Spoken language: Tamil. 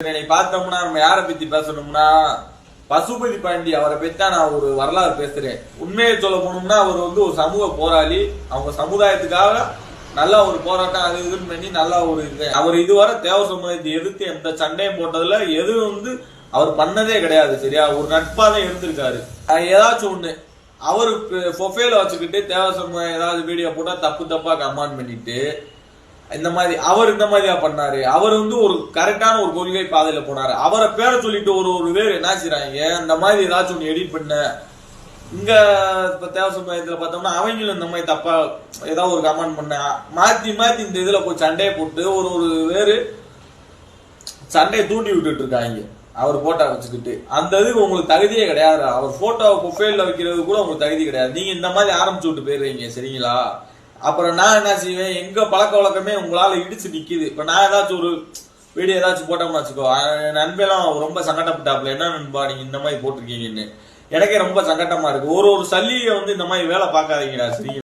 என்னை பார்த்தோம்னா நம்ம யாரை பத்தி பேசணும்னா பசுபதி பாண்டி அவரை பத்தி தான் நான் ஒரு வரலாறு பேசுறேன். உண்மையை சொல்ல போனோம்னா அவர் வந்து ஒரு சமூக போராளி. அவங்க சமுதாயத்துக்காக நல்ல ஒரு போராட்டம் அது இதுன்னு பண்ணி நல்லா ஒரு இது. அவர் இதுவரை தேவ சமுதாயத்தை எதிர்த்து எந்த சண்டையும் போட்டதுல எதுவும் வந்து அவர் பண்ணதே கிடையாது சரியா? ஒரு நட்பா தான் இருந்திருக்காரு ஏதாச்சும் ஒண்ணு. அவரு பொஃபைல வச்சுக்கிட்டு தேவ சமுதாயம் ஏதாவது வீடியோ போட்டா தப்பு தப்பா கமாண்ட் பண்ணிட்டு இந்த மாதிரி அவர் இந்த மாதிரியா பண்ணாரு. அவர் வந்து ஒரு கரெக்டான ஒரு கொள்கை பாதையில போனாரு. அவரை பேரை சொல்லிட்டு ஒரு ஒரு பேர் என்ன செய்றாங்க இந்த மாதிரி ஏதாச்சும் ஒன்று எடிட் பண்ண. இங்க இப்ப தேவ சமுதாயத்துல பார்த்தோம்னா அவங்களும் இந்த மாதிரி தப்பா ஏதாவது ஒரு கமெண்ட் பண்ண மாத்தி மாத்தி இந்த இதுல போய் சண்டையை போட்டு ஒரு ஒரு பேரு சண்டையை தூண்டி விட்டுட்டு இருக்காங்க. அவர் போட்டோ வச்சுக்கிட்டு. அந்த இதுக்கு உங்களுக்கு தகுதியே கிடையாது. அவர் போட்டோ ப்ரொஃபைல்ல வைக்கிறது கூட உங்களுக்கு தகுதி கிடையாது. நீங்க இந்த மாதிரி ஆரம்பிச்சு விட்டு போயிடுறீங்க சரிங்களா? அப்புறம் நான் என்ன செய்வேன்? எங்க பழக்க வழக்கமே உங்களால இடிச்சு நிக்குது. இப்ப நான் ஏதாச்சும் ஒரு வீடியோ ஏதாச்சும் போட்டோம்னு வச்சுக்கோ நண்பெல்லாம் ரொம்ப சங்கடப்பட்டாப்புல. என்ன நண்பா நீங்க இந்த மாதிரி போட்டிருக்கீங்கன்னு? எனக்கே ரொம்ப சங்கடமா இருக்கு. ஒரு ஒரு சல்லியை வந்து இந்த மாதிரி வேலை பார்க்காதீங்கடா சரி